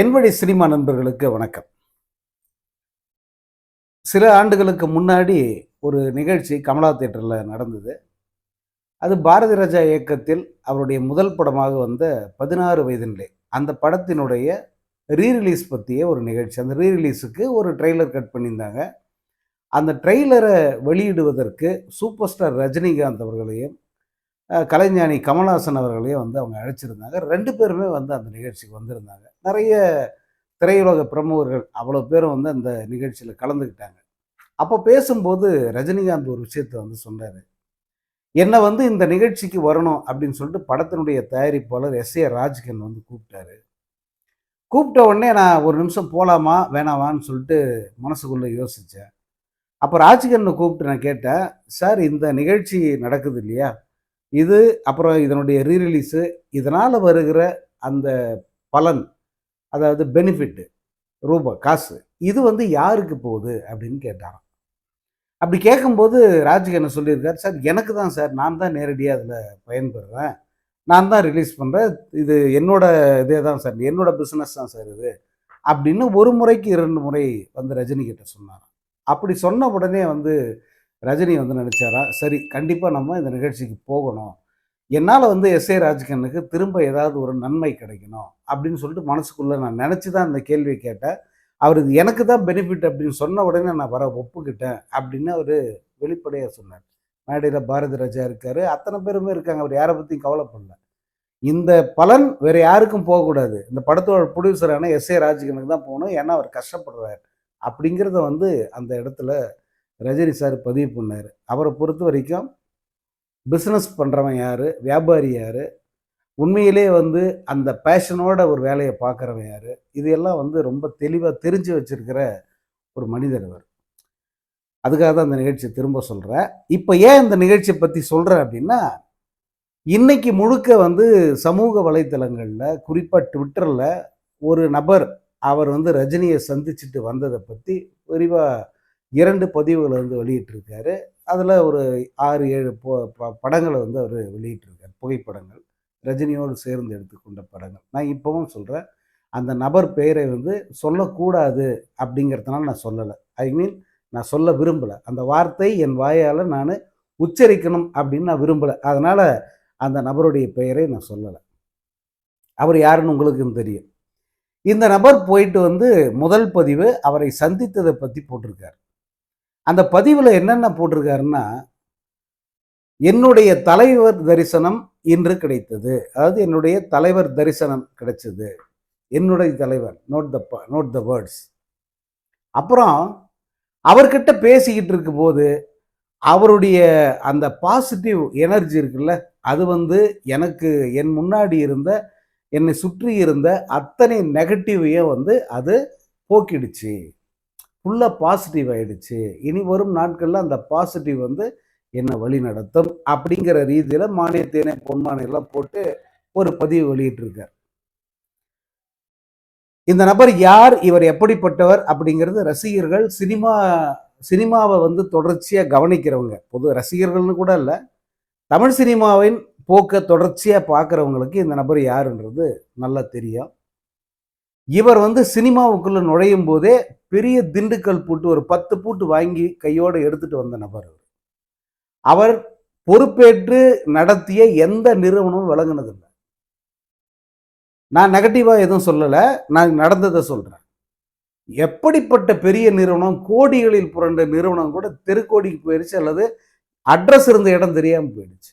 என்வழி cinema நண்பர்களுக்கு வணக்கம். சில ஆண்டுகளுக்கு முன்னாடி ஒரு நிகழ்ச்சி கமலா தேட்டரில் நடந்தது. அது பாரதி ராஜா இயக்கத்தில் அவருடைய முதல் படமாக வந்த பதினாறு வயதினிலே அந்த படத்தினுடைய ரீரிலீஸ் பற்றிய ஒரு நிகழ்ச்சி. அந்த ரீரிலீஸுக்கு ஒரு ட்ரெய்லர் கட் பண்ணியிருந்தாங்க. அந்த ட்ரெய்லரை வெளியிடுவதற்கு சூப்பர் ஸ்டார் ரஜினிகாந்த் அவர்களையும் கலைஞானி கமல்ஹாசன் அவர்களையும் வந்து அவங்க அழைச்சிருந்தாங்க. ரெண்டு பேருமே வந்து அந்த நிகழ்ச்சிக்கு வந்திருந்தாங்க. நிறைய திரையுலக பிரமுகர்கள் அவ்வளோ பேரும் வந்து அந்த நிகழ்ச்சியில் கலந்துக்கிட்டாங்க. அப்போ பேசும்போது ரஜினிகாந்த் ஒரு விஷயத்தை வந்து சொன்னார். என்னை வந்து இந்த நிகழ்ச்சிக்கு வரணும் அப்படின்னு சொல்லிட்டு படத்தினுடைய தயாரிப்பாளர் எஸ் ஏ ராஜ்கன் வந்து கூப்பிட்டாரு. கூப்பிட்ட உடனே நான் ஒரு நிமிஷம் போகலாமா வேணாமான்னு சொல்லிட்டு மனசுக்குள்ளே யோசித்தேன் அப்போ ராஜ்கண்ணை கூப்பிட்டு நான் கேட்டேன் சார் இந்த நிகழ்ச்சி நடக்குது இல்லையா? இது அப்புறம் இதனுடைய ரீரிலீஸு இதனால் வருகிற அந்த பலன் அதாவது பெனிஃபிட்டு ரூபாய் காசு இது வந்து யாருக்கு போகுது அப்படின்னு கேட்டாராம். அப்படி கேட்கும்போது ராஜுக்கு என்ன சொல்லியிருக்காரு சார் எனக்கு தான் சார் நான் தான் நேரடியாக அதில் பயன்பெறுறேன் நான் தான் ரிலீஸ் பண்ணுறேன் இது என்னோட இதே தான் சார் என்னோட பிஸ்னஸ் தான் சார் இது. அப்படின்னு ஒரு முறைக்கு இரண்டு முறை வந்து ரஜினி கிட்ட சொன்னாராம். அப்படி சொன்ன உடனே வந்து ரஜினி வந்து நினச்சாரா சரி கண்டிப்பாக நம்ம இந்த நிகழ்ச்சிக்கு போகணும். என்னால் வந்து எஸ் ஏ ராஜ்கண்ணுக்கு திரும்ப ஏதாவது ஒரு நன்மை கிடைக்கணும் அப்படின்னு சொல்லிட்டு மனசுக்குள்ளே நான் நினச்சி தான் இந்த கேள்வியை கேட்டேன். அவர் இது எனக்கு தான் பெனிஃபிட் அப்படின்னு சொன்ன உடனே நான் வர ஒப்புக்கிட்டேன் அப்படின்னு அவர் வெளிப்படையாக சொன்னார். மேடையில் பாரதி ராஜா இருக்கார். அத்தனை பேருமே இருக்காங்க. அவர் யாரை பற்றியும் கவலைப்படல. இந்த பலன் வேறு யாருக்கும் போகக்கூடாது இந்த படத்தோட ப்ரொடியூசரான எஸ் ஏ ராஜ்கண்ணுக்கு தான் போகணும். ஏன்னா அவர் கஷ்டப்படுறார். அப்படிங்கிறத வந்து அந்த இடத்துல ரஜினி சார் பதிவு பண்ணார். அவரை பொறுத்த வரைக்கும் பிஸ்னஸ் பண்ணுறவன் யார்? வியாபாரி யார்? உண்மையிலே வந்து அந்த பேஷனோட ஒரு வேலையை பார்க்குறவன் யார்? இது எல்லாம் வந்து ரொம்ப தெளிவாக தெரிஞ்சு வச்சிருக்கிற ஒரு மனிதர் அவர் அதுக்காக தான் அந்த நிகழ்ச்சியை திரும்ப சொல்கிறேன் இப்போ ஏன் இந்த நிகழ்ச்சியை பற்றி சொல்கிறேன் அப்படின்னா இன்னைக்கு முழுக்க வந்து சமூக வலைத்தளங்களில் குறிப்பாக ட்விட்டரில் ஒரு நபர் அவர் வந்து ரஜினியை சந்திச்சுட்டு வந்ததை பற்றி விரிவாக இரண்டு பதிவுகளை வந்து வெளியிட்டிருக்காரு. அதில் ஒரு ஆறு ஏழு ப- படங்களை வந்து அவர் வெளியிட்டிருக்கார். புகைப்படங்கள். ரஜினியோடு சேர்ந்து எடுத்துக்கொண்ட படங்கள். நான் இப்போவும் சொல்கிறேன் அந்த நபர் பெயரை வந்து சொல்லக்கூடாது அப்படிங்கிறதுனால நான் சொல்லலை. ஐ மீன் நான் சொல்ல விரும்பலை. அந்த வார்த்தை என் வாயால் நான் உச்சரிக்கணும் அப்படின்னு நான் விரும்பலை. அதனால் அந்த நபருடைய பெயரை நான் சொல்லலை. அவர் யாருன்னு உங்களுக்கும் தெரியும். இந்த நபர் போயிட்டு வந்து முதல் பதிவு அவரை சந்தித்ததை பற்றி போட்டிருக்கார். அந்த பதிவில் என்னென்ன போட்டிருக்காருன்னா என்னுடைய தலைவர் தரிசனம் இன்று கிடைத்தது. அதாவது என்னுடைய தலைவர் தரிசனம் கிடைச்சது. என்னுடைய தலைவர் note the note the words அப்புறம் அவர்கிட்ட பேசிக்கிட்டு இருக்கும்போது அவருடைய அந்த பாசிட்டிவ் எனர்ஜி இருக்குல்ல அது வந்து எனக்கு என் முன்னாடி இருந்த என்னை சுற்றி இருந்த அத்தனை நெகட்டிவையும் வந்து அது போக்கிடுச்சு. ஃபுல்லாக பாசிட்டிவ் ஆயிடுச்சு. இனி வரும் நாட்களில் அந்த பாசிட்டிவ் வந்து என்னை வழி நடத்தும் அப்படிங்கிற ரீதியில் மானியத்தேனை பொன்மானை எல்லாம் போட்டு ஒரு பதிவு வெளியிட்டிருக்கார். இந்த நபர் யார்? இவர் எப்படிப்பட்டவர்? அப்படிங்கிறது ரசிகர்கள் சினிமா சினிமாவை வந்து தொடர்ச்சியாக கவனிக்கிறவங்க. பொது ரசிகர்கள்னு கூட இல்லை. தமிழ் சினிமாவின் போக்க தொடர்ச்சியாக பார்க்குறவங்களுக்கு இந்த நபர் யாருன்றது நல்லா தெரியும். இவர் வந்து சினிமாவுக்குள்ளே நுழையும் போதே பெரிய திண்டுக்கல் பூட்டு ஒரு பத்து பூட்டு வாங்கி கையோடு எடுத்துட்டு வந்த நபர் அவர் அவர் பொறுப்பேற்று நடத்திய எந்த நிறுவனமும் விளங்கினதில்லை. நான் நெகட்டிவாக எதுவும் சொல்லலை. நான் நடந்ததை சொல்கிறேன் எப்படிப்பட்ட பெரிய நிறுவனம் கோடிகளில் புரண்ட நிறுவனம் கூட தெருக்கோடிக்கு போயிடுச்சு அல்லது அட்ரஸ் இருந்த இடம் தெரியாமல் போயிடுச்சு.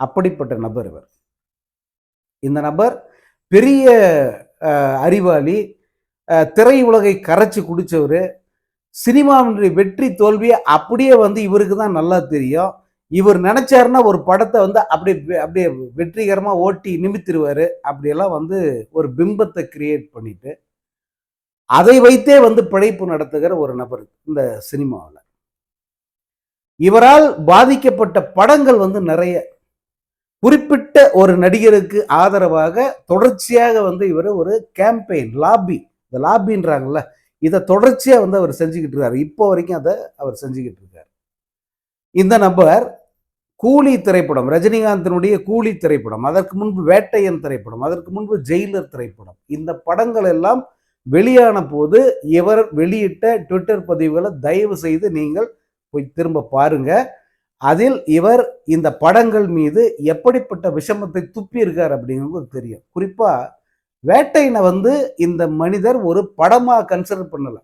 அப்படிப்பட்ட நபர் இவர். இந்த நபர் பெரிய அறிவாளி திரை உலகை கரைச்சி குடித்தவர் சினிமாவினுடைய வெற்றி தோல்வியை அப்படியே வந்து இவருக்கு தான் நல்லா தெரியும். இவர் நினச்சாருன்னா ஒரு படத்தை வந்து அப்படியே அப்படியே வெற்றிகரமாக ஓட்டி நிமித்திருவாரு. அப்படியெல்லாம் வந்து ஒரு பிம்பத்தை கிரியேட் பண்ணிட்டு அதை வைத்தே வந்து பிழைப்பு நடத்துகிற ஒரு நபர் இந்த சினிமாவில். இவரால் பாதிக்கப்பட்ட படங்கள் வந்து நிறைய. குறிப்பிட்ட ஒரு நடிகருக்கு ஆதரவாக தொடர்ச்சியாக வந்து இவர் ஒரு கேம்பெயின் லாபி இந்த லாபின்றாங்கல்ல இதை தொடர்ச்சியாக வந்து அவர் செஞ்சுக்கிட்டு இருக்காரு இப்போ வரைக்கும் அதை அவர் செஞ்சுக்கிட்டு இருக்கார் இந்த நபர் கூலி திரைப்படம் ரஜினிகாந்தினுடைய கூலி திரைப்படம் அதற்கு முன்பு வேட்டையன் திரைப்படம் அதற்கு முன்பு ஜெயிலர் திரைப்படம் இந்த படங்கள் எல்லாம் வெளியான போது இவர் வெளியிட்ட ட்விட்டர் பதிவுகளை தயவு செய்து நீங்கள் போய் திரும்ப பாருங்க. அதில் இவர் இந்த படங்கள் மீது எப்படிப்பட்ட விஷமத்தை துப்பி இருக்கார் அப்படிங்கிறது தெரியும். குறிப்பாக வேட்டையினை வந்து இந்த மனிதர் ஒரு படமாக கன்சிடர் பண்ணலை.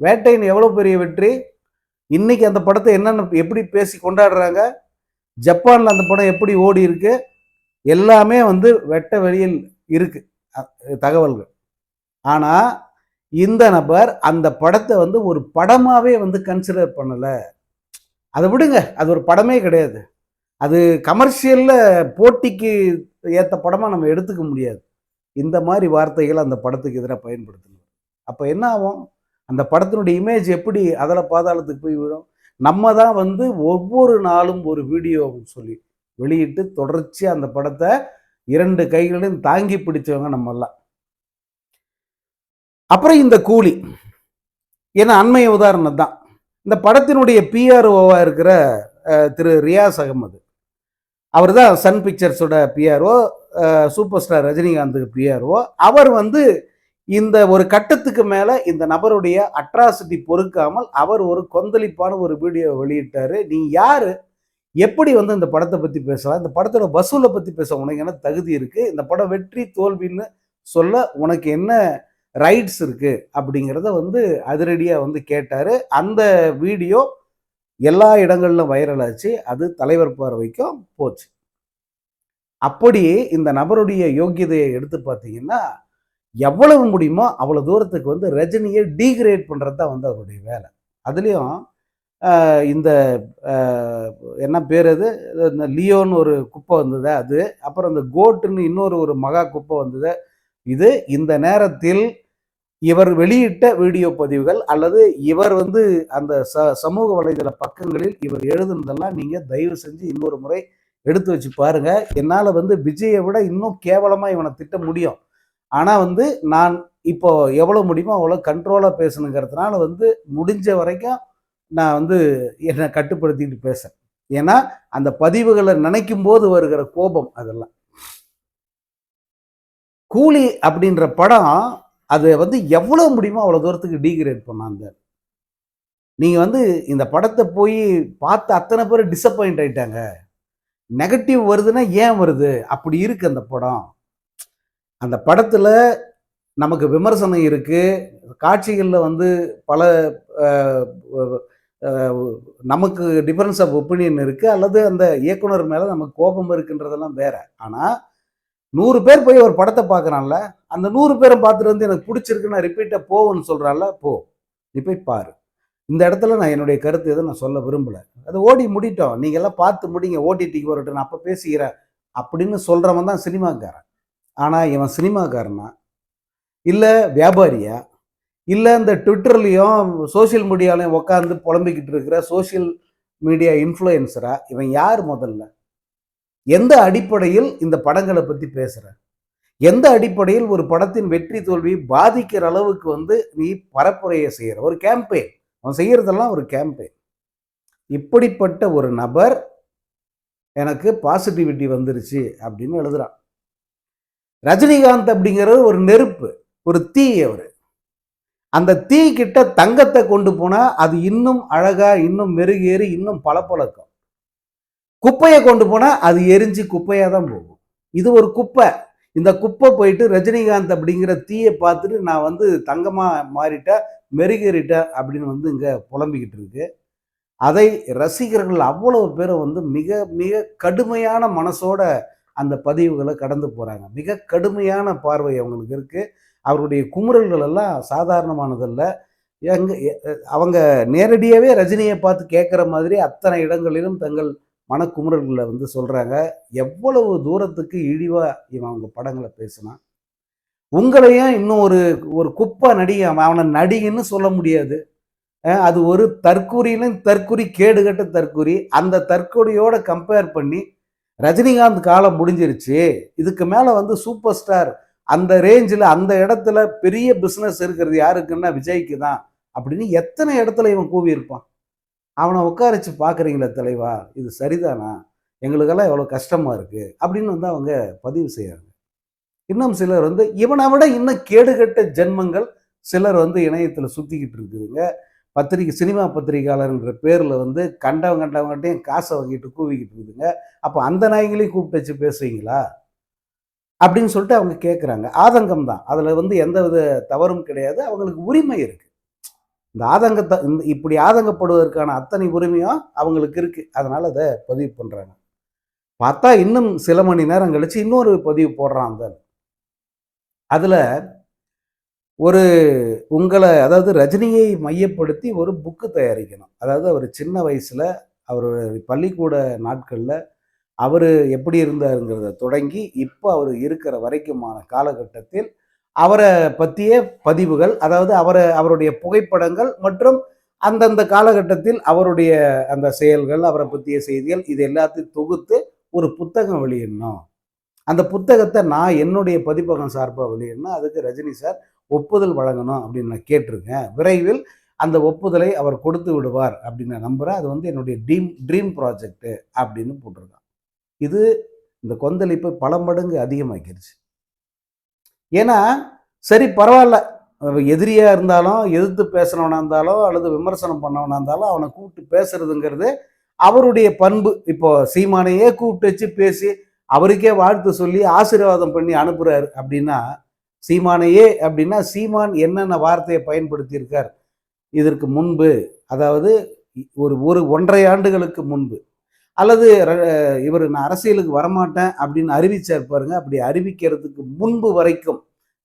வேட்டையின் எவ்வளோ பெரிய வெற்றி? இன்னைக்கு அந்த படத்தை என்னென்ன எப்படி பேசி கொண்டாடுறாங்க? ஜப்பானில் அந்த படம் எப்படி ஓடி இருக்கு? எல்லாமே வந்து வெட்ட வெளியில் இருக்கு தகவல்கள். ஆனால் இந்த நபர் அந்த படத்தை வந்து ஒரு படமாகவே வந்து கன்சிடர் பண்ணலை. அதை விடுங்க அது ஒரு படமே கிடையாது. அது கமர்ஷியலில் போட்டிக்கு ஏற்ற படமாக நம்ம எடுத்துக்க முடியாது. இந்த மாதிரி வார்த்தைகள் அந்த படத்துக்கு எதிராக பயன்படுத்தினார் அப்போ என்ன ஆகும்? அந்த படத்தினுடைய இமேஜ் எப்படி? அதில் பாதாளத்துக்கு போய் விடும் நம்ம தான் வந்து ஒவ்வொரு நாளும் ஒரு வீடியோ சொல்லி வெளியிட்டு தொடர்ச்சியாக அந்த படத்தை இரண்டு கைகளையும் தாங்கி பிடிச்சவங்க நம்ம எல்லாம் அப்புறம் இந்த கூலி. ஏன்னா அண்மைய உதாரணம் தான் இந்த படத்தினுடைய பிஆர்ஓவாக இருக்கிற திரு ரியாஸ் அகமது. அவர் தான் Sun பிக்சர்ஸோட P R O super star ரஜினிகாந்துக்கு PRO அவர் வந்து இந்த ஒரு கட்டத்துக்கு மேலே இந்த நபருடைய அட்ராசிட்டி பொறுக்காமல் அவர் ஒரு கொந்தளிப்பான ஒரு வீடியோ வெளியிட்டார். நீ யார்? எப்படி வந்து இந்த படத்தை பற்றி பேசலாம்? இந்த படத்தோட வசூலை பற்றி பேச உனக்கு என்ன தகுதி இருக்குது இந்த படம் வெற்றி தோல்வின்னு சொல்ல உனக்கு என்ன ரைட்ஸ் இருக்குது அப்படிங்கிறத வந்து அதிரடியாக வந்து கேட்டார். அந்த வீடியோ எல்லா இடங்களிலும் வைரல் ஆச்சு. அது தலைவர் பார்வைக்கும் போச்சு. அப்படி இந்த நபருடைய யோக்கியதையை எடுத்து பார்த்தீங்கன்னா எவ்வளவு முடியுமோ அவ்வளோ தூரத்துக்கு வந்து ரஜினியை டீக்ரேட் பண்ணுறது தான் வந்து அவருடைய வேலை. அதுலேயும் இந்த என்ன பேர் அது? இந்த லியோன்னு ஒரு குப்பை வந்தது அது. அப்புறம் இந்த கோட்டுன்னு இன்னொரு ஒரு மகா குப்பை வந்தது. இது இந்த நேரத்தில் இவர் வெளியிட்ட வீடியோ பதிவுகள் அல்லது இவர் வந்து அந்த ச சமூக வலைதள பக்கங்களில் இவர் எழுதுனதெல்லாம் நீங்கள் தயவு செஞ்சு இன்னொரு முறை எடுத்து வச்சு பாருங்க. என்னால் வந்து விஜயை விட இன்னும் கேவலமாக இவனை திட்ட முடியும். ஆனால் வந்து நான் இப்போ எவ்வளோ முடியுமோ அவ்வளோ கண்ட்ரோலாக பேசணுங்கிறதுனால வந்து முடிஞ்ச வரைக்கும் நான் வந்து என்னை கட்டுப்படுத்திட்டு பேசுறேன். ஏன்னா அந்த பதிவுகளை நினைக்கும் போது வருகிற கோபம் அதெல்லாம். கூலி அப்படின்ற படம் அதை வந்து எவ்வளோ முடியுமோ அவ்வளோ தூரத்துக்கு டீக்ரேட் பண்ணாங்க. நீங்கள் வந்து இந்த படத்தை போய் பார்த்து அத்தனை பேர் டிசப்பாயிண்ட் ஆயிட்டாங்க. நெகட்டிவ் வருதுன்னா ஏன் வருது? அப்படி இருக்கு அந்த படம். அந்த படத்தில் நமக்கு விமர்சனம் இருக்குது காட்சிகளில் வந்து பல நமக்கு டிஃபரன்ஸ் ஆஃப் ஒப்பீனியன் இருக்குது அல்லது அந்த இயக்குனர் மேலே நமக்கு கோபம் இருக்குன்றதெல்லாம் வேற. ஆனால் நூறு பேர் போய் ஒரு படத்தை பார்க்குறான்ல அந்த நூறு பேரும் பார்த்துட்டு வந்து எனக்கு பிடிச்சிருக்கு நான் ரிப்பீட்டாக போகும்னு சொல்கிறான்ல போ. நீ போய் பாரு. இந்த இடத்துல நான் என்னுடைய கருத்து எதுவும் நான் சொல்ல விரும்பலை. அது ஓடி முடிட்டோம். நீங்க எல்லாம் பார்த்து முடிங்க. ஓடிடிக்கு வரட்டும். நான் அப்போ பேசிக்கிறேன் அப்படின்னு சொல்கிறவன் தான் சினிமாக்காரன். ஆனால் இவன் சினிமாக்காரனா? இல்லை வியாபாரியா? இல்லை இந்த ட்விட்டர்லேயும் சோஷியல் மீடியாலையும் உட்காந்து புலம்பிக்கிட்டு இருக்கிற சோஷியல் மீடியா இன்ஃப்ளூயன்சரா இவன் யார் முதல்ல? எந்த அடிப்படையில் இந்த படங்களை பற்றி பேசுகிற எந்த அடிப்படையில் ஒரு படத்தின் வெற்றி தோல்வியை பாதிக்கிற அளவுக்கு வந்து நீ பரப்புரையை செய்கிற ஒரு கேம்பெயின் அவன் செய்கிறதெல்லாம் ஒரு கேம்பெயின் இப்படிப்பட்ட ஒரு நபர் எனக்கு பாசிட்டிவிட்டி வந்துருச்சு அப்படின்னு எழுதுறான். ரஜினிகாந்த் அப்படிங்கிறது ஒரு நெருப்பு ஒரு தீ அவர். அந்த தீ கிட்ட தங்கத்தை கொண்டு போனால் அது இன்னும் அழகாக இன்னும் மெருகேறி இன்னும் பளபளக்கும். குப்பையை கொண்டு போனால் அது எரிஞ்சு குப்பையாக தான் போகும். இது ஒரு குப்பை. இந்த குப்பை போயிட்டு ரஜினிகாந்த் அப்படிங்கிற தீயை பார்த்துட்டு நான் வந்து தங்கமாக மாறிட்டேன் மெருகேறிட்டேன் அப்படின்னு வந்து இங்கே புலம்பிக்கிட்டு இருக்கு. அதை ரசிகர்கள் அவ்வளவு பேரை வந்து மிக மிக கடுமையான மனசோட அந்த பதிவுகளை கடந்து போகிறாங்க மிக கடுமையான பார்வை அவங்களுக்கு இருக்குது அவருடைய குமுறல்கள் எல்லாம் சாதாரணமானதல்ல. எங்க அவங்க நேரடியாகவே ரஜினியை பார்த்து கேட்குற மாதிரி அத்தனை இடங்களிலும் தங்கள் மனக்குமுறல்களை வந்து சொல்கிறாங்க எவ்வளவு தூரத்துக்கு இழிவாக இவன் அவங்க படங்களை பேசினான் உங்களையும் இன்னும் ஒரு ஒரு குப்பை நடிகை அவன் அவனை நடிகைன்னு சொல்ல முடியாது. அது ஒரு தற்குறியிலும் தற்குறி கேடுகட்ட தற்குறி அந்த தற்குறியோட கம்பேர் பண்ணி ரஜினிகாந்த் காலம் முடிஞ்சிருச்சு. இதுக்கு மேலே வந்து சூப்பர் ஸ்டார் அந்த ரேஞ்சில் அந்த இடத்துல பெரிய பிஸ்னஸ் இருக்கிறது யாருக்குன்னா விஜய்க்கு தான். அப்படின்னு எத்தனை இடத்துல இவன் கூவியிருப்பான்? அவனை உட்காரச்சு பார்க்குறீங்களே தலைவா இது சரிதானா? எங்களுக்கெல்லாம் எவ்வளோ கஷ்டமாக இருக்குது அப்படின்னு வந்து அவங்க பதிவு செய்கிறாங்க. இன்னும் சிலர் வந்து இவனை விட இன்னும் கேடுகட்ட ஜென்மங்கள் சிலர் வந்து இணையத்தில் சுற்றிக்கிட்டு இருக்குதுங்க. பத்திரிக்கை சினிமா பத்திரிகையாளர்ன்ற பேரில் வந்து கண்டவங்க கண்டவங்ககிட்டையும் காசை வாங்கிட்டு கூவிக்கிட்டு இருக்குதுங்க. அப்போ அந்த நாய்களையும் கூப்பிட்டு வச்சு பேசுவீங்களா அப்படின்னு சொல்லிட்டு அவங்க கேட்குறாங்க ஆதங்கம் தான் அதில் வந்து எந்த வித தவறும் கிடையாது. அவங்களுக்கு உரிமை இருக்குது இந்த ஆதங்கத்தை இந்த இப்படி ஆதங்கப்படுவதற்கான அத்தனை உரிமையும் அவங்களுக்கு இருக்குது அதனால் அதை பதிவு பண்ணுறாங்க பார்த்தா இன்னும் சில மணி நேரம் கழிச்சு இன்னொரு பதிவு போடுறான் அந்த அதில் ஒரு உங்களை அதாவது ரஜினியை மையப்படுத்தி ஒரு புக்கு தயாரிக்கணும். அதாவது அவர் சின்ன வயசில் அவர் பள்ளிக்கூட நாட்களில் அவர் எப்படி இருந்தாருங்கிறத தொடங்கி இப்போ அவர் இருக்கிற வரைக்குமான காலகட்டத்தில் அவரை பற்றிய பதிவுகள் அதாவது அவரை அவருடைய புகைப்படங்கள் மற்றும் அந்தந்த காலகட்டத்தில் அவருடைய அந்த செயல்கள் அவரை பற்றிய செய்திகள் இது எல்லாத்தையும் தொகுத்து ஒரு புத்தகம் வெளியிடணும். அந்த புத்தகத்தை நான் என்னுடைய பதிப்பகம் சார்பாக வெளியிடணும். அதுக்கு ரஜினி சார் ஒப்புதல் வழங்கணும் அப்படின்னு நான் கேட்டிருக்கேன். விரைவில் அந்த ஒப்புதலை அவர் கொடுத்து விடுவார் அப்படின்னு நான் நம்புகிறேன் அது வந்து என்னுடைய ட்ரீம் ட்ரீம் ப்ராஜெக்ட்டு அப்படின்னு போட்டிருக்கான். இது இந்த கொந்தளிப்பு பல மடங்கு அதிகமாக்கிருச்சு. ஏன்னா சரி பரவாயில்ல. எதிரியாக இருந்தாலும் எதிர்த்து பேசுனவனாக இருந்தாலும் அல்லது விமர்சனம் பண்ணவனாக இருந்தாலும் அவனை கூப்பிட்டு பேசுறதுங்கிறது அவருடைய பண்பு. இப்போ சீமானையே கூப்பிட்டு வச்சு பேசி அவருக்கே வாழ்த்து சொல்லி ஆசீர்வாதம் பண்ணி அனுப்புகிறாரு அப்படின்னா சீமானையே அப்படின்னா சீமான் என்னென்ன வார்த்தையை பயன்படுத்தியிருக்கார்? இதற்கு முன்பு அதாவது ஒரு ஒரு ஒன்றரை ஆண்டுகளுக்கு முன்பு அல்லது இவர் நான் அரசியலுக்கு வரமாட்டேன் அப்படின்னு அறிவிச்சார் பாருங்க. அப்படி அறிவிக்கிறதுக்கு முன்பு வரைக்கும்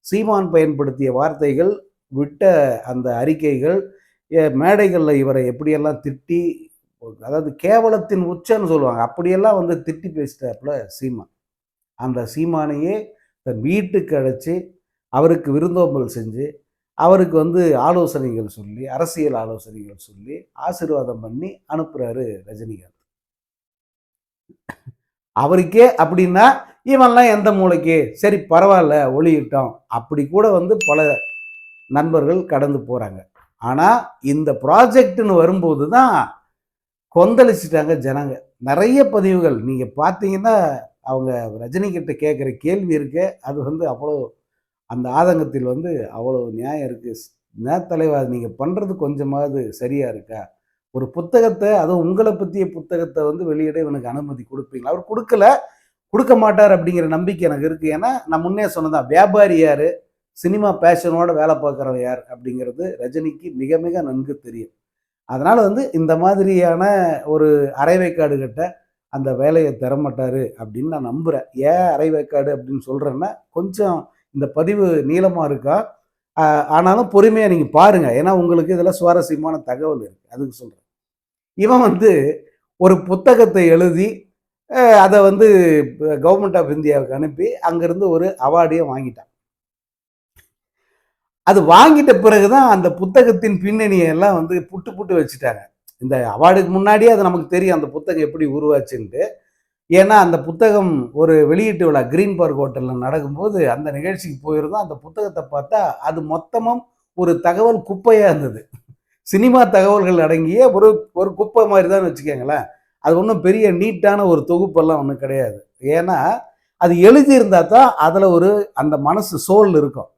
சீமான் பயன்படுத்திய வார்த்தைகள் விட்ட அந்த அறிக்கைகள் மேடைகளில் இவரை எப்படியெல்லாம் திட்டி அதாவது கேவலத்தின் உச்சன்னு சொல்லுவாங்க. அப்படியெல்லாம் வந்து திட்டி பேசிட்டாப்புல சீமான். அந்த சீமானையே தன் வீட்டுக்கு அழைச்சி அவருக்கு விருந்தோம்பல் செஞ்சு அவருக்கு வந்து ஆலோசனைகள் சொல்லி அரசியல் ஆலோசனைகள் சொல்லி ஆசீர்வாதம் பண்ணி அனுப்புகிறாரு ரஜினிகாந்த். அவருக்கே அப்படின்னா இவன்லாம் எந்த மூளைக்கு? சரி பரவாயில்ல ஒளியிட்டோம். அப்படி கூட வந்து பல நண்பர்கள் கடந்து போகிறாங்க ஆனால் இந்த ப்ராஜெக்ட்னு வரும்போது தான் கொந்தளிச்சிட்டாங்க ஜனங்க. நிறைய பதிவுகள். நீங்கள் பார்த்தீங்கன்னா அவங்க ரஜினிகிட்ட கேட்குற கேள்வி இருக்கு அது வந்து அவ்வளோ அந்த ஆதங்கத்தில் வந்து அவ்வளோ நியாயம் இருக்குது என்ன தலைவா நீங்கள் பண்ணுறது கொஞ்சமாவது சரியாக இருக்கா? ஒரு புத்தகத்தை அதுவும் உங்களை பற்றிய புத்தகத்தை வந்து வெளியிட இவனுக்கு அனுமதி கொடுப்பீங்களா? அவர் கொடுக்கல. கொடுக்க மாட்டார் அப்படிங்கிற நம்பிக்கை எனக்கு இருக்குது ஏன்னா நான் முன்னே சொன்னதான் வியாபாரி யார்? சினிமா பேஷனோட வேலை பார்க்குறவன் யார்? அப்படிங்கிறது ரஜினிக்கு மிக மிக நன்கு தெரியும். அதனால் வந்து இந்த மாதிரியான ஒரு அரைவைக்காடு கிட்ட அந்த வேலையை தரமாட்டார் அப்படின்னு நான் நம்புகிறேன் ஏன் அரைவைக்காடு அப்படின்னு சொல்கிறேன்னா கொஞ்சம் இந்த பதிவு நீளமாக இருக்கா? ஆனாலும் பொறுமையாக நீங்கள் பாருங்கள் ஏன்னா உங்களுக்கு இதில் சுவாரஸ்யமான தகவல் இருக்குது அதுக்கு சொல்கிறேன் இவன் வந்து ஒரு புத்தகத்தை எழுதி அதை வந்து கவர்மெண்ட் ஆஃப் இந்தியாவுக்கு அனுப்பி அங்கேருந்து ஒரு அவார்டையும் வாங்கிட்டான். அது வாங்கிட்ட பிறகு தான் அந்த புத்தகத்தின் பின்னணியை எல்லாம் வந்து புட்டு புட்டு வச்சுட்டாங்க. இந்த அவார்டுக்கு முன்னாடியே அது நமக்கு தெரியும் அந்த புத்தகம் எப்படி உருவாச்சுன்ட்டு. ஏன்னா அந்த புத்தகம் ஒரு வெளியீட்டு விழா கிரீன் பார்க் ஹோட்டலில் நடக்கும்போது அந்த நிகழ்ச்சிக்கு போயிருந்தோம். அந்த புத்தகத்தை பார்த்தா அது மொத்தமும் ஒரு தகவல் குப்பையாக இருந்தது. சினிமா தகவல்கள் அடங்கிய ஒரு ஒரு குப்பை மாதிரி தான் வச்சுக்கோங்களேன். அது ஒன்றும் பெரிய நீட்டான ஒரு தொகுப்பெல்லாம் ஒன்றும் கிடையாது. ஏன்னா அது எழுதியிருந்தா தான் அதில் ஒரு அந்த மனசு சோல் இருக்கும்.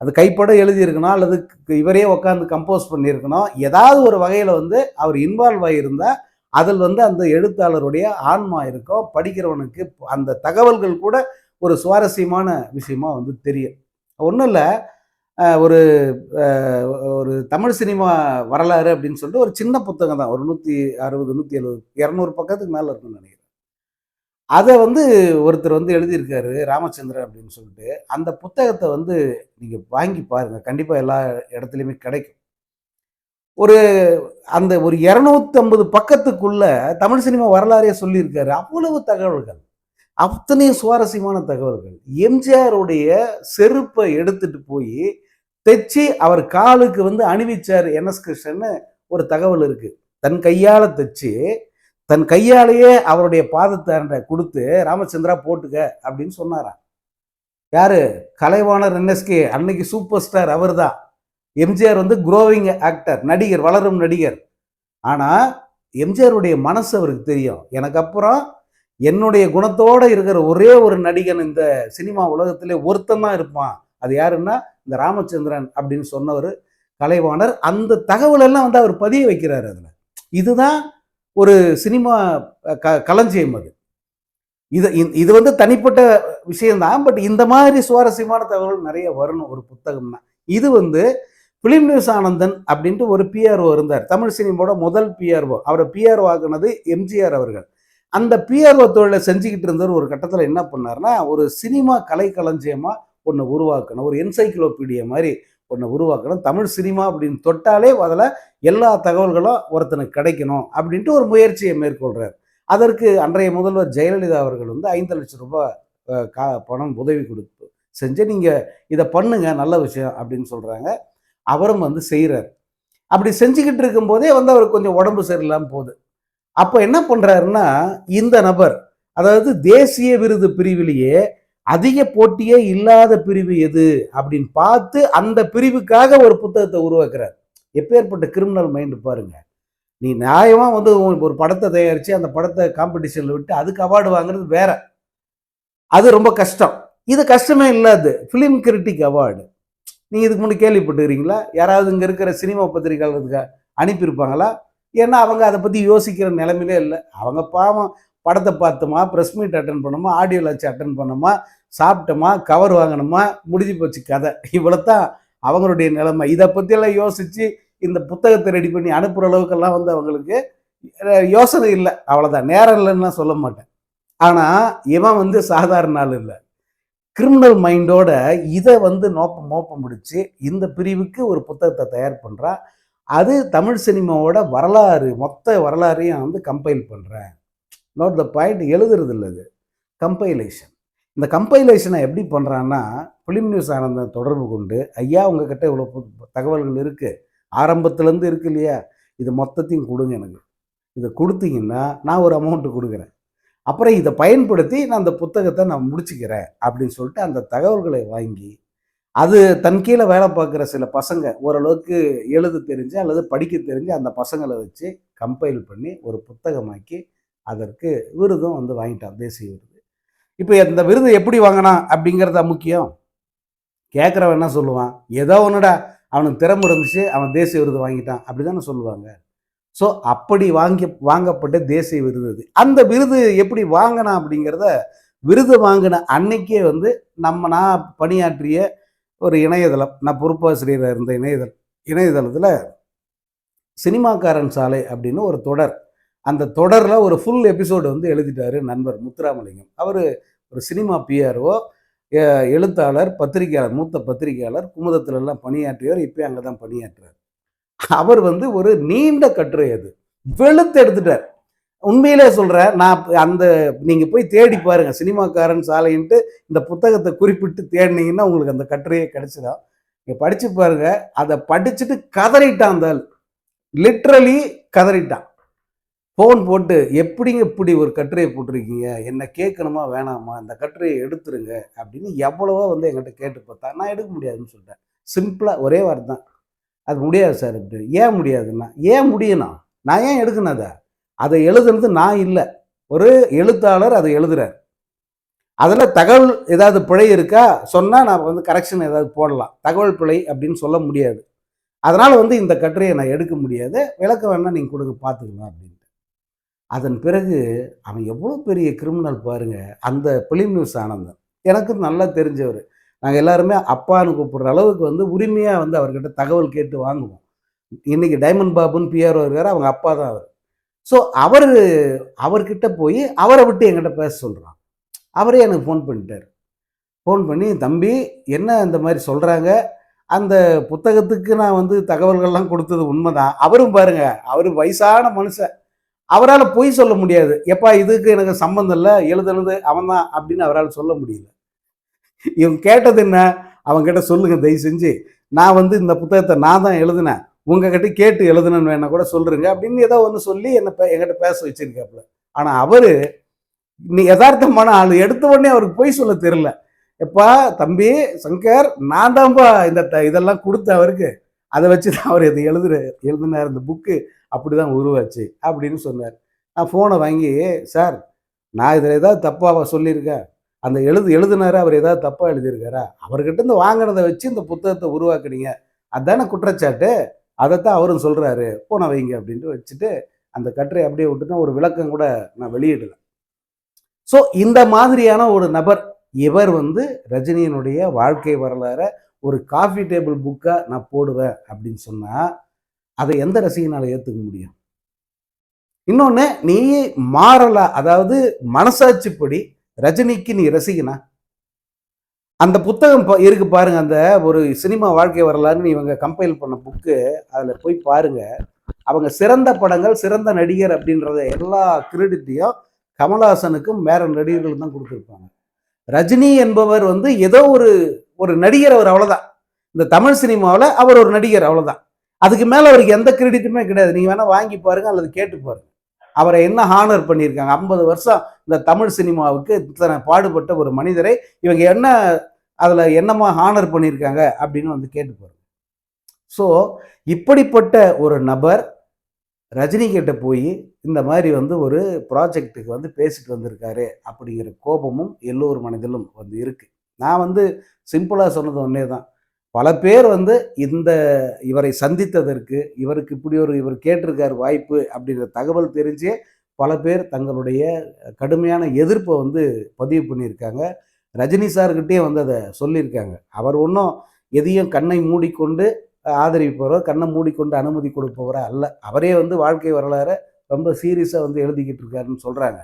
அது கைப்பட எழுதியிருக்கணும் அல்லது இவரே உட்காந்து கம்போஸ் பண்ணியிருக்கணும். ஏதாவது ஒரு வகையில் வந்து அவர் இன்வால்வ் ஆகியிருந்தால் அதில் வந்து அந்த எழுத்தாளருடைய ஆன்மா இருக்கும். படிக்கிறவனுக்கு அந்த தகவல்கள் கூட ஒரு சுவாரஸ்யமான விஷயமா வந்து தெரியும். ஒன்றும் இல்லை ஒரு ஒரு தமிழ் சினிமா வரலாறு அப்படின்னு சொல்லிட்டு ஒரு சின்ன புத்தகம் தான். ஒரு நூற்றி அறுபது நூற்றி எழுபது இரநூறு பக்கத்துக்கு மேலே இருக்குன்னு நினைக்கிறேன். அதை வந்து ஒருத்தர் வந்து எழுதியிருக்காரு ராமச்சந்திரன் அப்படின்னு சொல்லிட்டு. அந்த புத்தகத்தை வந்து நீங்கள் வாங்கி பாருங்கள் கண்டிப்பாக எல்லா இடத்துலையுமே கிடைக்கும். ஒரு அந்த ஒரு இரநூத்தம்பது பக்கத்துக்குள்ள தமிழ் சினிமா வரலாறே சொல்லியிருக்காரு. அவ்வளவு தகவல்கள். அத்தனையும் சுவாரஸ்யமான தகவல்கள். எம்ஜிஆருடைய செருப்பை எடுத்துட்டு போய் தைச்சி அவர் காலுக்கு வந்து அணிவிச்சார் என்எஸ் கிருஷ்ணன்னு ஒரு தகவல் இருக்கு. தன் கையால தைச்சு தன் கையாலேயே அவருடைய பாதத்தை கொடுத்து ராமச்சந்திரா போட்டுக்க அப்படின்னு சொன்னாராம். யாரு? கலைவாணர் என்எஸ்கே அன்னைக்கு சூப்பர் ஸ்டார் அவர் தான் எம்ஜிஆர் வந்து குரோவிங் ஆக்டர் நடிகர் வளரும் நடிகர். ஆனால் எம்ஜிஆருடைய மனசு அவருக்கு தெரியும். எனக்கு அப்புறம் என்னுடைய குணத்தோட இருக்கிற ஒரே ஒரு நடிகன் இந்த சினிமா உலகத்திலே ஒருத்தன் தான் இருப்பான். அது யாருன்னா இந்த ராமச்சந்திரன் அப்படின்னு சொன்னவர் கலைவாணர் அந்த தகவல் எல்லாம் வந்து அவர் பதிய வைக்கிறார் அதில். இதுதான் ஒரு சினிமா க களஞ்சியம் அது. இது இது வந்து தனிப்பட்ட விஷயம்தான் பட் இந்த மாதிரி சுவாரஸ்யமான தகவல் நிறைய வரணும் ஒரு புத்தகம்னா. இது வந்து பிலிம் நியூஸ் ஆனந்தன் அப்படின்ட்டு ஒரு பிஆர்ஓ இருந்தார். தமிழ் சினிமாவோட முதல் பிஆர்ஓ அவரை பிஆர்ஓ ஆக்குனது எம்ஜிஆர் அவர்கள். அந்த பிஆர்ஓ தொழிலை செஞ்சுக்கிட்டு இருந்தவர் ஒரு கட்டத்தில் என்ன பண்ணாருன்னா ஒரு சினிமா கலை களஞ்சியமாக ஒன்று உருவாக்கணும். ஒரு என்சைக்ளோபீடியா மாதிரி ஒன்று உருவாக்கணும். தமிழ் சினிமா அப்படின்னு தொட்டாலே அதில் எல்லா தகவல்களும் ஒருத்தனுக்கு கிடைக்கணும் அப்படின்ட்டு ஒரு முயற்சியை மேற்கொள்கிறார் அதற்கு அன்றைய முதல்வர் ஜெயலலிதா அவர்கள் வந்து ஐந்து லட்சம் ரூபாய் கா பணம் உதவி கொடுத்து செஞ்சு நீங்கள் இதை பண்ணுங்க நல்ல விஷயம் அப்படின்னு சொல்கிறாங்க அவரும் வந்து செய்கிறார் அப்படி செஞ்சுக்கிட்டு இருக்கும்போதே வந்து அவருக்கு கொஞ்சம் உடம்பு சரியில்லாமல் போகுது. அப்போ என்ன பண்ணுறாருன்னா இந்த நபர் அதாவது தேசிய விருது பிரிவிலேயே அதிக போட்டியே இல்லாத பிரிவு எது அப்படின்னு பார்த்து அந்த பிரிவுக்காக ஒரு புத்தகத்தை உருவாக்குறார். எப்பேற்பட்ட கிரிமினல் மைண்டு பாருங்க. நீ நியாயமாக வந்து ஒரு படத்தை தயாரிச்சு அந்த படத்தை காம்படிஷனில் விட்டு அதுக்கு அவார்டு வாங்குறது வேற. அது ரொம்ப கஷ்டம். இது கஷ்டமே இல்லாது. ஃபிலிம் கிரிட்டிக் அவார்டு நீங்கள் இதுக்கு முன்னாடி கேள்விப்பட்டுக்கிறீங்களா யாராவது இங்கே இருக்கிற சினிமா பத்திரிகையாளருக்கு அனுப்பியிருப்பாங்களா? ஏன்னா அவங்க அதை பற்றி யோசிக்கிற நிலைமையிலே இல்லை. அவங்க பாவம் படத்தை பார்த்தோமா ப்ரெஸ் மீட் அட்டன் பண்ணோமா ஆடியோ லான்ச் அட்டன் பண்ணோமா சாப்பிட்டோமா கவர் வாங்கணுமா முடிஞ்சு போச்சு கதை. இவ்வளோத்தான் அவங்களுடைய நிலைமை. இதை பற்றியெல்லாம் யோசித்து இந்த புத்தகத்தை ரெடி பண்ணி அனுப்புகிற அளவுக்கெல்லாம் வந்து அவங்களுக்கு யோசனை இல்லை. அவ்வளோதான் நேரம் இல்லைன்னு சொல்ல மாட்டேன். ஆனால் இவன் வந்து சாதாரண ஆள் இல்லை. கிரிமினல் மைண்டோட இதை வந்து நோப்பம் மோப்பம் முடிச்சு இந்த பிரிவுக்கு ஒரு புத்தகத்தை தயார் பண்ணுறான் அது தமிழ் சினிமாவோட வரலாறு மொத்த வரலாறையும் வந்து கம்பைல் பண்ணுறேன் நோட் த பாயிண்ட் எழுதுறது இல்லை அது. கம்பைலேஷன் இந்த கம்பைலேஷனை எப்படி பண்ணுறான்னா ஃபிலிம் நியூஸ் ஆனந்தம் தொடர்பு கொண்டு ஐயா உங்ககிட்ட இவ்வளோ தகவல்கள் இருக்குது ஆரம்பத்துலேருந்து இருக்கு இல்லையா? இது மொத்தத்தையும் கொடுங்க எனக்கு. இதை கொடுத்தீங்கன்னா நான் ஒரு அமௌண்ட்டு கொடுக்குறேன். அப்புறம் இதை பயன்படுத்தி நான் அந்த புத்தகத்தை நான் முடிச்சுக்கிறேன் அப்படின்னு சொல்லிட்டு அந்த தகவல்களை வாங்கி அது தன் கீழே வேலை பார்க்குற சில பசங்க ஓரளவுக்கு எழுத தெரிஞ்சு அல்லது படிக்க தெரிஞ்சு அந்த பசங்களை வச்சு கம்பைல் பண்ணி ஒரு புத்தகமாக்கி அதற்கு விருதும் வந்து வாங்கிட்டான் தேசிய விருது. இப்போ இந்த விருது எப்படி வாங்கினான் அப்படிங்கிறதா முக்கியம். கேட்குறவன் என்ன சொல்லுவான்? ஏதோ ஒன்றுடா அவனுக்கு திறமை இருந்துச்சு அவன் தேசிய விருது வாங்கிட்டான் அப்படி தானே சொல்லுவாங்க. ஸோ அப்படி வாங்கி வாங்கப்பட்ட தேசிய விருது அது அந்த விருது எப்படி வாங்கினான் அப்படிங்கிறத விருது வாங்கின அன்னைக்கே வந்து நம்ம நான் பணியாற்றிய ஒரு இணையதளம் நான் பொறுப்பாசிரியராக இருந்த இணையதளம் இணையதளத்தில் சினிமாக்காரன் சாலை அப்படின்னு ஒரு தொடர். அந்த தொடரில் ஒரு ஃபுல் எபிசோடு வந்து எழுதிட்டாரு நண்பர் முத்துராமலிங்கம். அவர் ஒரு சினிமா பிஆர்ஓ எழுத்தாளர் பத்திரிகையாளர் மூத்த பத்திரிகையாளர் குமுதத்திலெல்லாம் பணியாற்றியவர் இப்போ அங்கே தான் பணியாற்றுறார். அவர் வந்து ஒரு நீண்ட கட்டுரை அது. வெளுத்து எடுத்துட்டார். உண்மையிலே சொல்கிறேன் நான் அந்த நீங்கள் போய் தேடி பாருங்கள் சினிமாக்காரன் சாலைன்ட்டு இந்த புத்தகத்தை குறிப்பிட்டு தேடினீங்கன்னா உங்களுக்கு அந்த கட்டுரையே கிடச்சிடும். நீங்கள் படித்து பாருங்க அதை படிச்சுட்டு கதறிட்டான் அந்த ஆள். லிட்ரலி கதறிட்டான். ஃபோன் போட்டு எப்படிங்க இப்படி ஒரு கட்டுரையை போட்டிருக்கீங்க? என்ன கேட்கணுமா வேணாமா? இந்த கட்டுரையை எடுத்துருங்க அப்படின்னு எவ்வளவோ வந்து என்கிட்ட கேட்டு பார்த்தா நான் எடுக்க முடியாதுன்னு சொல்லிட்டேன். சிம்பிளாக ஒரே வார்த்தை தான். அது முடியாது சார் இப்படி. ஏன் முடியாதுன்னா ஏன் முடியணும்? நான் ஏன் எடுக்கணும் அதை? அதை எழுதுனது நான் இல்லை. ஒரு எழுத்தாளர் அதை எழுதுறார். அதில் தகவல் ஏதாவது பிழை இருக்கா? சொன்னால் நான் வந்து கரெக்ஷன் ஏதாவது போடலாம். தகவல் பிழை அப்படின்னு சொல்ல முடியாது. அதனால் வந்து இந்த கட்டுரையை நான் எடுக்க முடியாது. விளக்கம் வேணால் நீங்கள் கொடுக்க பார்த்துக்கலாம் அப்படின்னு. அதன் பிறகு அவன் எவ்வளோ பெரிய கிரிமினல் பாருங்கள் அந்த பிலிம் நியூஸ் ஆனந்தம் எனக்கு நல்லா தெரிஞ்சவர். நாங்கள் எல்லாருமே அப்பான்னு கூப்பிடுற அளவுக்கு வந்து உரிமையாக வந்து அவர்கிட்ட தகவல் கேட்டு வாங்குவோம். இன்றைக்கி டைமண்ட் பாபுன்னு பிஆர்ஓ இருக்கார் அவங்க அப்பா தான் அவர். ஸோ அவர் அவர்கிட்ட போய் அவரை விட்டு என்கிட்ட பேச சொல்கிறான் அவரே எனக்கு ஃபோன் பண்ணிட்டார். ஃபோன் பண்ணி தம்பி என்ன இந்த மாதிரி சொல்கிறாங்க அந்த புத்தகத்துக்கு நான் வந்து தகவல்கள்லாம் கொடுத்தது உண்மைதான். அவரும் பாருங்கள் அவர் வயசான மனுஷன். அவரால் பொய் சொல்ல முடியாது. எப்பா இதுக்கு எனக்கு சம்மந்தம் இல்லை எழுதுனது அவன் தான் அப்படின்னு அவரால் சொல்ல முடியல. இவன் கேட்டது என்ன? அவன்கிட்ட சொல்லுங்க தயவு செஞ்சு. நான் வந்து இந்த புத்தகத்தை நான் தான் எழுதினேன். உங்ககிட்ட கேட்டு எழுதுனேன்னு வேணா கூட சொல்றீங்க அப்படின்னு ஏதோ ஒன்று சொல்லி என்னை பே- என்கிட்ட பேச வச்சிருக்காப்புல. ஆனால் அவர் நீ யதார்த்தமான ஆள். எடுத்த உடனே அவருக்கு பொய் சொல்ல தெரில எப்பா தம்பி சங்கர் நான் தான்ப்பா இந்த இதெல்லாம் கொடுத்த அவருக்கு. அதை வச்சு தான் அவர் இதை எழுதுற எழுதினார் இந்த புக்கு அப்படி தான் உருவாச்சு அப்படின்னு சொன்னார். நான் ஃபோனை வாங்கி சார் நான் இதில் ஏதாவது தப்பாக சொல்லியிருக்கேன் அந்த எழுது எழுதுனாரு? அவர் ஏதாவது தப்பாக எழுதியிருக்காரா? அவர்கிட்ட இருந்து வாங்கினதை வச்சு இந்த புத்தகத்தை உருவாக்குனீங்க. அதானே குற்றச்சாட்டு? அதைத்தான் அவரும் சொல்கிறாரு போன வைங்க அப்படின்ட்டு வச்சுட்டு அந்த கட்டுரை அப்படியே விட்டுட்டு ஒரு விளக்கம் கூட நான் வெளியிடல. ஸோ இந்த மாதிரியான ஒரு நபர் இவர் வந்து ரஜினியினுடைய வாழ்க்கை வரலாறை ஒரு காஃபி டேபிள் புக்கை நான் போடுவேன் அப்படின்னு சொன்னால் அதை எந்த ரசிகனால் ஏற்றுக்க முடியும்? இன்னொன்று நீ மாறலா அதாவது மனசாட்சிப்படி ரஜினிக்கு நீ ரசிகனா? அந்த புத்தகம் பா- இருக்கு பாருங்க அந்த ஒரு சினிமா வாழ்க்கை வரலாறுன்னு இவங்க கம்பைல் பண்ண புக்கு அதில் போய் பாருங்க. அவங்க சிறந்த படங்கள் சிறந்த நடிகர் அப்படின்றத எல்லா கிரெடிட்டையும் கமலஹாசனுக்கும் வேற நடிகர்களுக்கும் தான் கொடுத்துருப்பாங்க. ரஜினி என்பவர் வந்து ஏதோ ஒரு ஒரு நடிகர் அவர் அவ்வளோதான் இந்த தமிழ் சினிமாவில் அவர் ஒரு நடிகர் அவ்வளோதான் அதுக்கு மேலே அவருக்கு எந்த கிரெடிட்டுமே கிடையாது. நீங்கள் வேணால் வாங்கி பாருங்க அல்லது கேட்டு பாருங்க. அவரை என்ன ஹானர் பண்ணியிருக்காங்க? ஐம்பது வருஷம் இந்த தமிழ் சினிமாவுக்கு இத்தனை பாடுபட்ட ஒரு மனிதரை இவங்க என்ன அதில் என்னமா ஹானர் பண்ணியிருக்காங்க அப்படின்னு வந்து கேட்டு பாருங்க. ஸோ இப்படிப்பட்ட ஒரு நபர் ரஜினிகிட்ட போய் இந்த மாதிரி வந்து ஒரு ப்ராஜெக்ட்டுக்கு வந்து பேசிட்டு வந்திருக்காரு அப்படிங்கிற கோபமும் எல்லோர் மனதிலும் வந்து இருக்குது நான் வந்து சிம்பிளாக சொன்னது ஒன்றே தான் பல பேர் வந்து இந்த இவரை சந்தித்ததற்கு இவருக்கு இப்படி ஒரு இவர் கேட்டிருக்கார் வாய்ப்பு அப்படின்ற தகவல் தெரிஞ்சே பல பேர் தங்களுடைய கடுமையான எதிர்ப்பை வந்து பதிவு பண்ணியிருக்காங்க. ரஜினி சார்கிட்டே வந்து அதை சொல்லியிருக்காங்க. அவர் ஒன்றும் எதையும் கண்ணை மூடிக்கொண்டு ஆதரிப்பவரோ கண்ணை மூடிக்கொண்டு அனுமதி கொடுப்பவரோ அல்ல. அவரே வந்து வாழ்க்கை வரலாறை ரொம்ப சீரியஸாக வந்து எழுதிக்கிட்டு இருக்காருன்னு சொல்கிறாங்க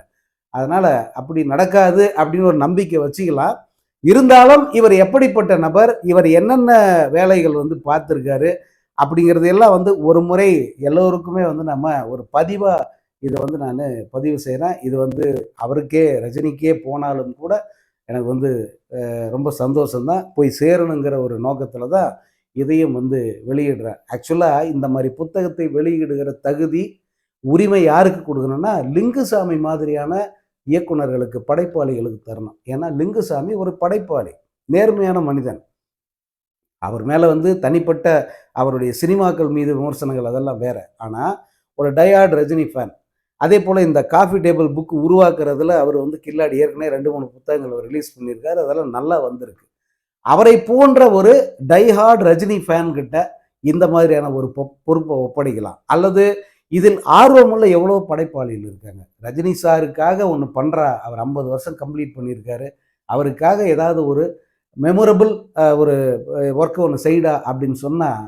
அதனால் அப்படி நடக்காது அப்படின்னு ஒரு நம்பிக்கை வச்சுக்கலாம். இருந்தாலும் இவர் எப்படிப்பட்ட நபர் இவர் என்னென்ன வேலைகள் வந்து பார்த்துருக்காரு அப்படிங்கிறதையெல்லாம் வந்து ஒரு முறை எல்லோருக்குமே வந்து நம்ம ஒரு பதிவாக இதை வந்து நான் பதிவு செய்கிறேன் இது வந்து அவருக்கே ரஜினிக்கே போனாலும் கூட எனக்கு வந்து ரொம்ப சந்தோஷம்தான். போய் சேரணுங்கிற ஒரு நோக்கத்தில் தான் இதையும் வந்து வெளியிடுறேன். ஆக்சுவலாக இந்த மாதிரி புத்தகத்தை வெளியிடுகிற தகுதி உரிமை யாருக்கு கொடுக்கணும்னா லிங்குசாமி மாதிரியான இயக்குனர்களுக்கு படைப்பாளிகளுக்கு தரணும். ஏன்னா லிங்குசாமி ஒரு படைப்பாளி நேர்மையான மனிதன். அவர் மேலே வந்து தனிப்பட்ட அவருடைய சினிமாக்கள் மீது விமர்சனங்கள் அதெல்லாம் வேற. ஆனால் ஒரு டயார்ட் ரஜினி ஃபேன் அதே போல் இந்த காஃபி டேபிள் புக் உருவாக்குறதுல அவர் வந்து கில்லாடி ஏற்கனவே ரெண்டு மூணு புத்தகங்கள் ரிலீஸ் பண்ணியிருக்காரு. அதெல்லாம் நல்லா வந்திருக்கு. அவரை போன்ற ஒரு டைஹார்ட் ரஜினி ஃபேன் கிட்ட இந்த மாதிரியான ஒரு பொ- பொறுப்பை ஒப்படைக்கலாம். அல்லது இதில் ஆர்வமுள்ள எவ்வளோ படைப்பாளிகள் இருக்காங்க? ரஜினி சாருக்காக ஒன்று பண்ணுறா அவர் ஐம்பது வருஷம் கம்ப்ளீட் பண்ணியிருக்காரு. அவருக்காக ஏதாவது ஒரு மெமொரபிள் ஒரு ஒர்க்கு ஒன்று செய்டா அப்படின்னு சொன்னால்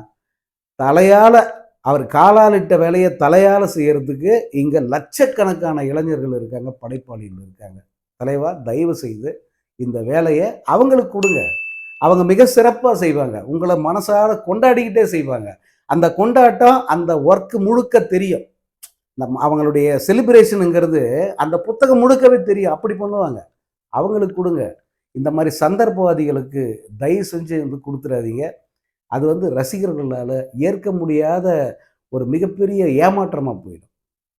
தலையால் அவர் காலாலிட்ட வேலையை தலையால் செய்கிறதுக்கு இங்கே லட்சக்கணக்கான இளைஞர்கள் இருக்காங்க படைப்பாளிகள் இருக்காங்க. தலைவா தயவு செய்து இந்த வேலையை அவங்களுக்கு கொடுங்க. அவங்க மிக சிறப்பாக செய்வாங்க. உங்களை மனசார கொண்டாடிக்கிட்டே செய்வாங்க. அந்த கொண்டாட்டம் அந்த ஒர்க் முழுக்க தெரியும். நம்ம அவங்களுடைய செலிப்ரேஷனுங்கிறது அந்த புத்தகம் முழுக்கவே தெரியும். அப்படி பண்ணுவாங்க. அவங்களுக்கு கொடுங்க. இந்த மாதிரி சந்தர்ப்பவாதிகளுக்கு தயவு செஞ்சு வந்து கொடுத்துடாதீங்க. அது வந்து ரசிகர்களால் ஏற்க முடியாத ஒரு மிகப்பெரிய ஏமாற்றமாக போயிடும்.